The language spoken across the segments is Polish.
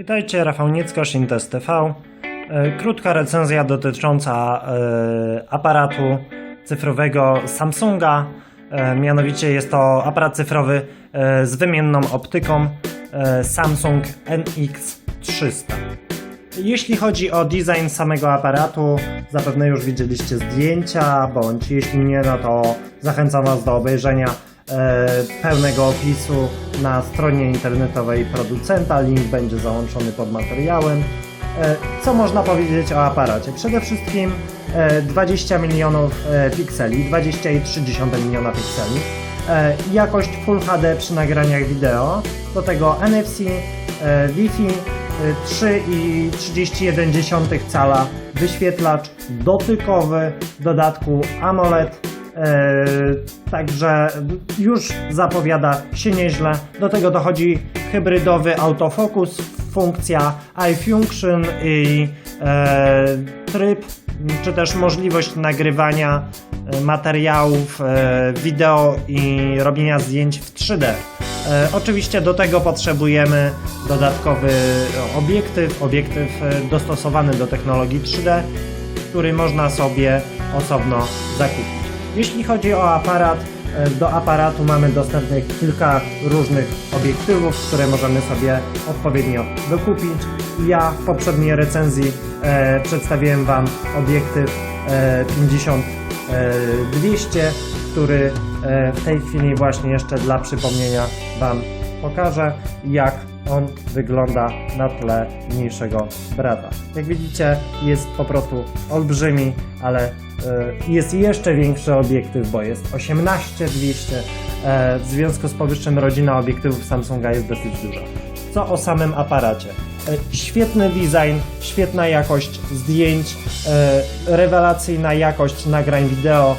Witajcie, Rafał Nieckosz, Intes TV. E, Krótka recenzja dotycząca e, aparatu cyfrowego Samsunga. E, Mianowicie jest to aparat cyfrowy z wymienną optyką Samsung NX300. Jeśli chodzi o design samego aparatu, zapewne już widzieliście zdjęcia, bądź jeśli nie, no to zachęcam Was do obejrzenia pełnego opisu na stronie internetowej producenta. Link będzie załączony pod materiałem. E, co można powiedzieć o aparacie? Przede wszystkim e, 20 milionów e, pikseli, 20,3 miliona pikseli. E, jakość Full HD przy nagraniach wideo, do tego NFC, e, Wi-Fi, e, 3,31 cala wyświetlacz dotykowy, w dodatku AMOLED, e, także już zapowiada się nieźle. Do tego dochodzi hybrydowy autofocus, funkcja iFunction i e, tryb, czy też możliwość nagrywania e, materiałów e, wideo i robienia zdjęć w 3D. E, oczywiście do tego potrzebujemy dodatkowy obiektyw, obiektyw e, dostosowany do technologii 3D, który można sobie osobno zakupić. Jeśli chodzi o aparat, e, do aparatu mamy dostępnych kilka różnych obiektywów, które możemy sobie odpowiednio dokupić. Ja w poprzedniej recenzji e, przedstawiłem Wam obiektyw e, 50 e, 200, który e, w tej chwili właśnie jeszcze dla przypomnienia Wam pokażę, jak on wygląda na tle mniejszego brata. Jak widzicie, jest po prostu olbrzymi, ale e, jest jeszcze większy obiektyw, bo jest 18200. E, w związku z powyższym rodzina obiektywów Samsunga jest dosyć duża. Co o samym aparacie? E, Świetny design, świetna jakość zdjęć, rewelacyjna jakość nagrań wideo,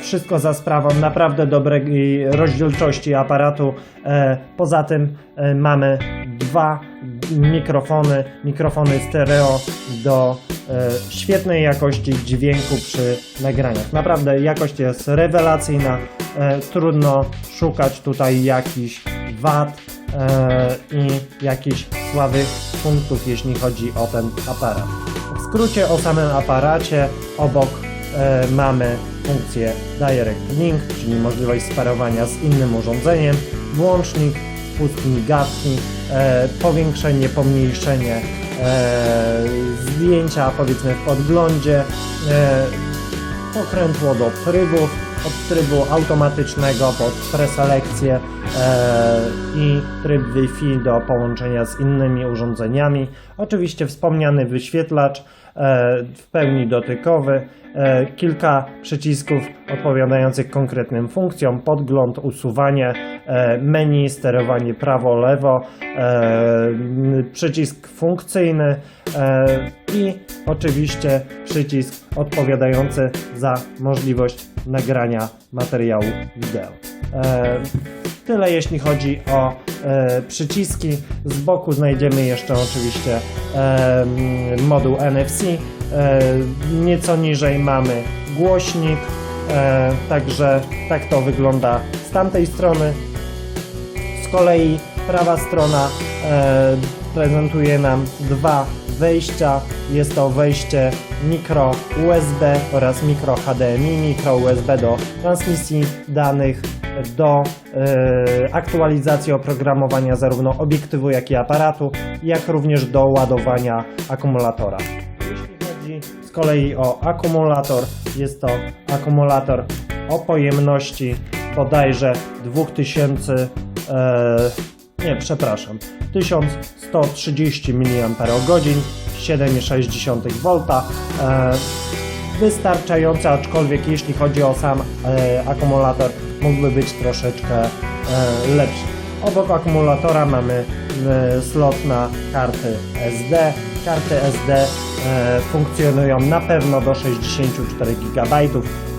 wszystko za sprawą naprawdę dobrej rozdzielczości aparatu. E, Poza tym e, mamy dwa mikrofony, mikrofony stereo do e, świetnej jakości dźwięku przy nagraniach. Naprawdę jakość jest rewelacyjna, e, trudno szukać tutaj jakichś wad e, i jakichś słabych punktów, jeśli chodzi o ten aparat. W skrócie o samym aparacie obok e, mamy funkcję Direct Link, czyli możliwość sparowania z innym urządzeniem, włącznik, spust migawki, e, powiększenie, pomniejszenie e, zdjęcia powiedzmy w podglądzie, e, pokrętło do trybów, od trybu automatycznego pod preselekcję e, i tryb Wi-Fi do połączenia z innymi urządzeniami. Oczywiście wspomniany wyświetlacz w pełni dotykowy, e, kilka przycisków odpowiadających konkretnym funkcjom, podgląd, usuwanie, e, menu, sterowanie prawo-lewo, e, przycisk funkcyjny e, i oczywiście przycisk odpowiadający za możliwość nagrania materiału wideo. E, Tyle jeśli chodzi o e, przyciski. Z boku znajdziemy jeszcze oczywiście e, moduł NFC. E, nieco niżej mamy głośnik. E, także tak to wygląda z tamtej strony. Z kolei prawa strona e, prezentuje nam dwa wejścia. Jest to wejście mikro USB oraz mikro HDMI, mikro USB do transmisji danych, do e, aktualizacji oprogramowania zarówno obiektywu, jak i aparatu, jak również do ładowania akumulatora. Jeśli chodzi z kolei o akumulator, jest to akumulator o pojemności bodajże 2000 e, nie, przepraszam, 1130 mAh, 7,6 V. E, wystarczające, aczkolwiek jeśli chodzi o sam e, akumulator, mógłby być troszeczkę e, lepszy. Obok akumulatora mamy e, slot na karty SD. Karty SD e, funkcjonują na pewno do 64 GB.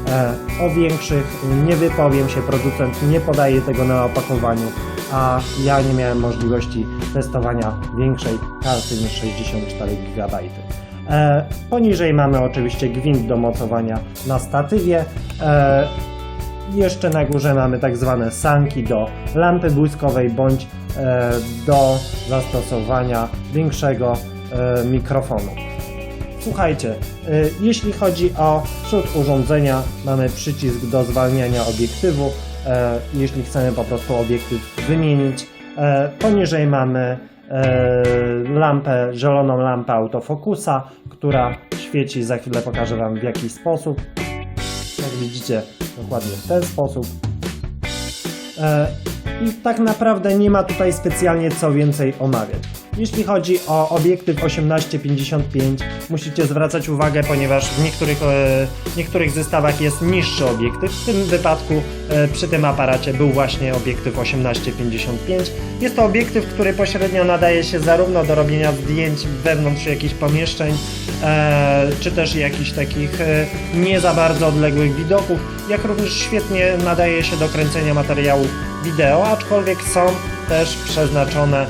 E, o większych nie wypowiem się, producent nie podaje tego na opakowaniu, a ja nie miałem możliwości testowania większej karty niż 64 GB. E, poniżej mamy oczywiście gwint do mocowania na statywie. E, jeszcze na górze mamy tak zwane sanki do lampy błyskowej bądź do zastosowania większego mikrofonu. Słuchajcie, y, jeśli chodzi o przód urządzenia, mamy przycisk do zwalniania obiektywu. e, Jeśli chcemy po prostu obiektyw wymienić, E, poniżej mamy e, lampę, zieloną lampę autofokusa, która świeci. Za chwilę pokażę Wam w jaki sposób. Jak widzicie, dokładnie w ten sposób. I tak naprawdę nie ma tutaj specjalnie co więcej omawiać. Jeśli chodzi o obiektyw 1855, musicie zwracać uwagę, ponieważ w niektórych, e, niektórych zestawach jest niższy obiektyw. W tym wypadku e, przy tym aparacie był właśnie obiektyw 1855. Jest to obiektyw, który pośrednio nadaje się zarówno do robienia zdjęć wewnątrz jakichś pomieszczeń, e, czy też jakichś takich nie za bardzo odległych widoków, jak również świetnie nadaje się do kręcenia materiału wideo, aczkolwiek są też przeznaczone e,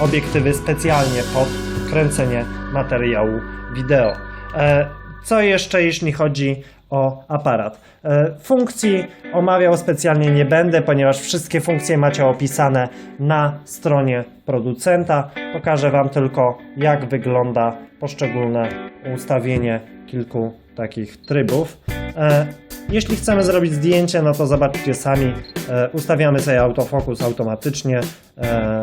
obiektywy specjalnie pod kręcenie materiału wideo. E, co jeszcze, jeśli chodzi o aparat? E, funkcji omawiał specjalnie nie będę, ponieważ wszystkie funkcje macie opisane na stronie producenta. Pokażę Wam tylko, jak wygląda poszczególne ustawienie kilku takich trybów. E, jeśli chcemy zrobić zdjęcie, no to zobaczcie sami. E, ustawiamy sobie autofokus automatycznie. E,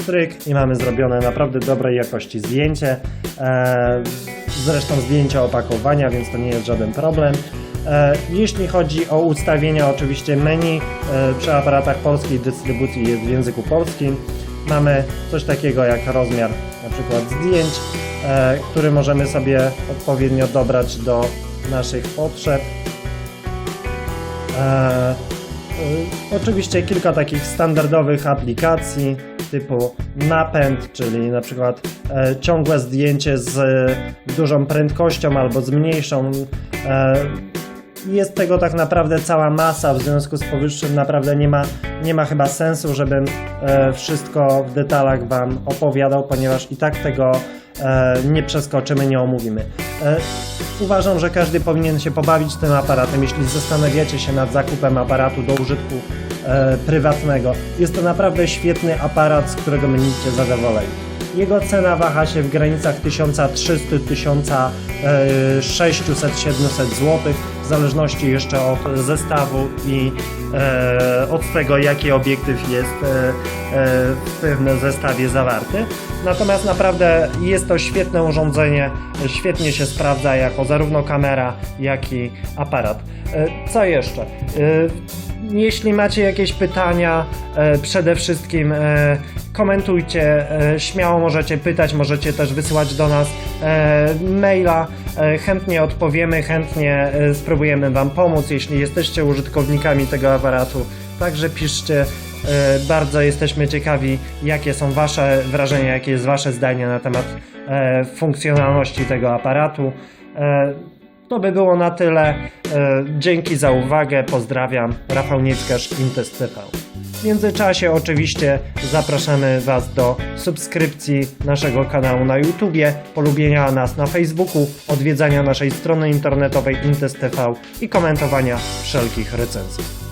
stryk i mamy zrobione naprawdę dobrej jakości zdjęcie. E, zresztą zdjęcie opakowania, więc to nie jest żaden problem. Jeśli chodzi o ustawienia, oczywiście menu przy aparatach polskiej dystrybucji jest w języku polskim. Mamy coś takiego jak rozmiar na przykład zdjęć, który możemy sobie odpowiednio dobrać do naszych potrzeb. E, Oczywiście kilka takich standardowych aplikacji typu napęd, czyli na przykład e, ciągłe zdjęcie z dużą prędkością albo z mniejszą. E, jest tego tak naprawdę cała masa, w związku z powyższym naprawdę nie ma, nie ma chyba sensu, żebym e, wszystko w detalach Wam opowiadał, ponieważ i tak tego e, nie przeskoczymy, nie omówimy. E, uważam, że każdy powinien się pobawić tym aparatem, jeśli zastanawiacie się nad zakupem aparatu do użytku e, prywatnego. Jest to naprawdę świetny aparat, z którego będziecie zadowoleni. Jego cena waha się w granicach 1300-1600-700 zł, w zależności jeszcze od zestawu i e, od tego, jaki obiektyw jest e, e, w tym zestawie zawarty. Natomiast naprawdę jest to świetne urządzenie, świetnie się sprawdza jako zarówno kamera, jak i aparat. E, Co jeszcze? E, Jeśli macie jakieś pytania, e, przede wszystkim e, komentujcie, e, śmiało możecie pytać, możecie też wysyłać do nas maila. Chętnie odpowiemy, chętnie spróbujemy Wam pomóc, jeśli jesteście użytkownikami tego aparatu. Także piszcie. Bardzo jesteśmy ciekawi, jakie są Wasze wrażenia, jakie jest Wasze zdanie na temat funkcjonalności tego aparatu. To by było na tyle. E, Dzięki za uwagę. Pozdrawiam. Rafał Nieckarz, Intest TV. W międzyczasie oczywiście zapraszamy Was do subskrypcji naszego kanału na YouTubie, polubienia nas na Facebooku, odwiedzania naszej strony internetowej Intest TV i komentowania wszelkich recenzji.